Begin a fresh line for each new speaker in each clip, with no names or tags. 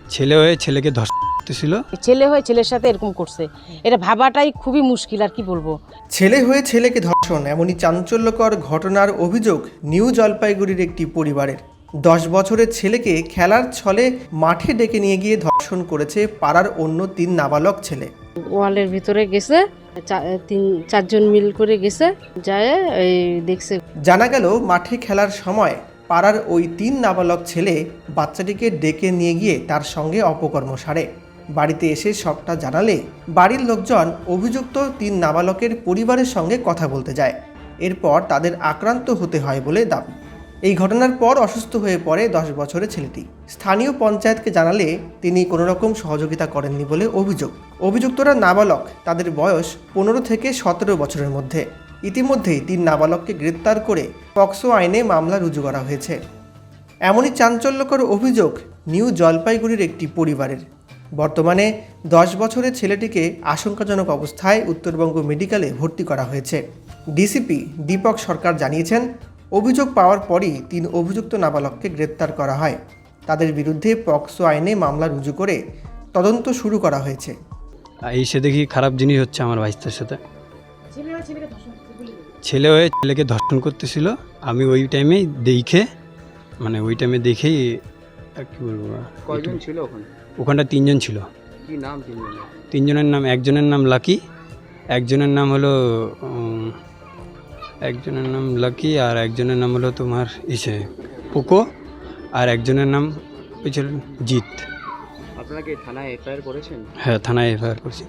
ছেলে হয়ে ছেলেকে ধর্ষণ করতেছিল?
ছেলে হয়ে ছেলের সাথে এরকম করছে। এটা ভাবাটাই খুবই মুশকিল আর কি বলব?
ছেলে হয়ে ছেলেকে ধর্ষণ এমনই চাঞ্চল্যকর ঘটনার অভিযোগ নিউ জলপাইগুড়ির একটি পরিবারের। দশ বছরের ছেলেকে খেলার ছলে মাঠে ডেকে নিয়ে গিয়ে ধর্ষণ করেছে পাড়ার অন্য তিন নাবালক ছেলে।
ওয়ালের ভিতরে গেছে চা- তিন চারজন মিল করে গেছে যায় এই দেখছে।
জানা গেল মাঠে খেলার সময় পাড়ার ওই তিন নাবালক ছেলে বাচ্চাটিকে ডেকে নিয়ে গিয়ে তার সঙ্গে অপকর্ম সারে। বাড়িতে এসে সবটা জানালে বাড়ির লোকজন অভিযুক্ত তিন নাবালকের পরিবারের সঙ্গে কথা বলতে যায়। এরপর তাদের আক্রান্ত হতে হয় বলে দাবি। এই ঘটনার পর অসুস্থ হয়ে পড়ে দশ বছরের ছেলেটি। স্থানীয় পঞ্চায়েতকে জানালে তিনি কোনো রকম সহযোগিতা করেননি বলে অভিযোগ। অভিযুক্তরা নাবালক, তাদের বয়স পনেরো থেকে সতেরো বছরের মধ্যে। ইতিমধ্যেই তিন নাবালককে গ্রেপ্তার করে পক্সো আইনে মামলা রুজু করা হয়েছে। এমনই চাঞ্চল্যকর অভিযোগ নিউ জলপাইগুড়ির একটি পরিবারের। বর্তমানে দশ বছরের ছেলেটিকে আশঙ্কাজনক অবস্থায় উত্তরবঙ্গ মেডিকেলে ভর্তি করা হয়েছে। ডিসিপি দীপক সরকার জানিয়েছেন অভিযোগ পাওয়ার পরই তিন অভিযুক্ত নাবালককে গ্রেপ্তার করা হয়। তাদের বিরুদ্ধে পক্সো আইনে মামলা রুজু করে তদন্ত শুরু করা হয়েছে।
আর এসে দেখি খারাপ জিনিস হচ্ছে আমার ভাইস্তার সাথে। ছেলে হয়ে ছেলেকে ধর্ষণ করতেছিল আমি ওই টাইমেই দেখে মানে ওই টাইমে দেখেই আর কি বলব
কয়জন ছিল ওখানে?
ওখানটা তিনজন ছিল।
কি নাম তিনজনের?
তিনজনের নাম একজনের নাম লাকি একজনের নাম হলো একজনের নাম লাকি আর একজনের নাম হলো তোমার ইসে পোকো আর একজনের নাম ওই ছিল জিৎ।
আপনারা কি থানায় এফআইআর করেছেন?
হ্যাঁ থানায় এফআইআর করছি।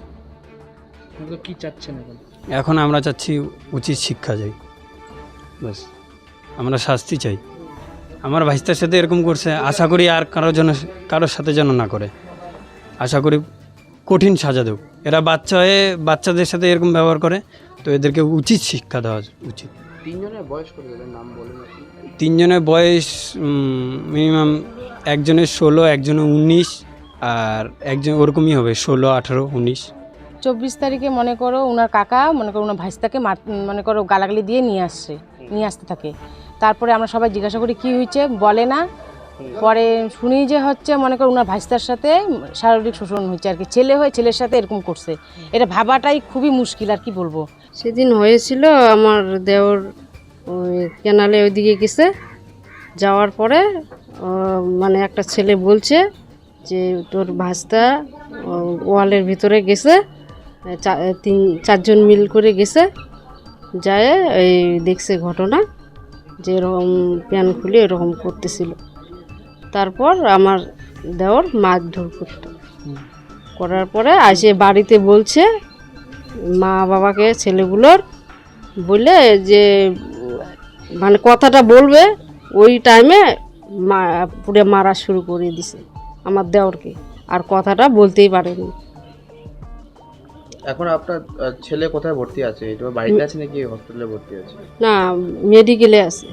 কি চাচ্ছেন এখন?
এখন আমরা চাচ্ছি উচিত শিক্ষা চাই। বাস আমরা শাস্তি চাই। আমার ভাইস্তার সাথে এরকম করছে আশা করি আর কারোর জন্য কারোর সাথে যেন না করে। আশা করি কঠিন সাজা দেব। এরা বাচ্চা হয়ে বাচ্চাদের সাথে এরকম ব্যবহার করে তো এদেরকে উচিত শিক্ষা দেওয়া উচিত।
তিনজনের বয়স নাম বলেন
তিনজনের বয়স মিনিমাম একজনের ষোলো একজনের উনিশ আর একজন ওরকমই হবে ষোলো আঠারো উনিশ।
চব্বিশ তারিখে মনে করো ওনার কাকা, মনে করো ওনার ভাইস্তাকে মনে করো গালাগালি দিয়ে নিয়ে আসছে, নিয়ে আসতে থাকে। তারপরে আমরা সবাই জিজ্ঞাসা করি, কি হয়েছে? বলে না। পরে শুনি যে হচ্ছে মনে করো ওনার ভাইস্তার সাথে শারীরিক শোষণ হয়েছে আর কি। ছেলে হয়ে ছেলের সাথে এরকম করছে। এটা ভাবাটাই খুবই মুশকিল, আর কি বলব?
সেদিন হয়েছিল আমার দেওর কেনালে ওইদিকে গেছে। যাওয়ার পরে মানে একটা ছেলে বলছে যে, তোর ভাস্তা ওয়ালের ভিতরে গেছে। তিন চারজন মিল করে গেছে যায় এই দেখছে ঘটনা যে এরকম প্যান খুলে এরকম করতেছিল। তারপর আমার দেওর মারধর করতো করার পরে আসে বাড়িতে বলছে মা বাবাকে ছেলেগুলোর বলে যে মানে কথাটা বলবে ওই টাইমে মা পুরে মারা শুরু করে দিছে আমার দেওরকে। আর কথাটা বলতেই পারেনি।
এখন আপনার ছেলে কোথায় ভর্তি আছে? এটা বাড়িতে আছে নাকি হসপিটালে ভর্তি আছে?
না মেডিকেলে আছে।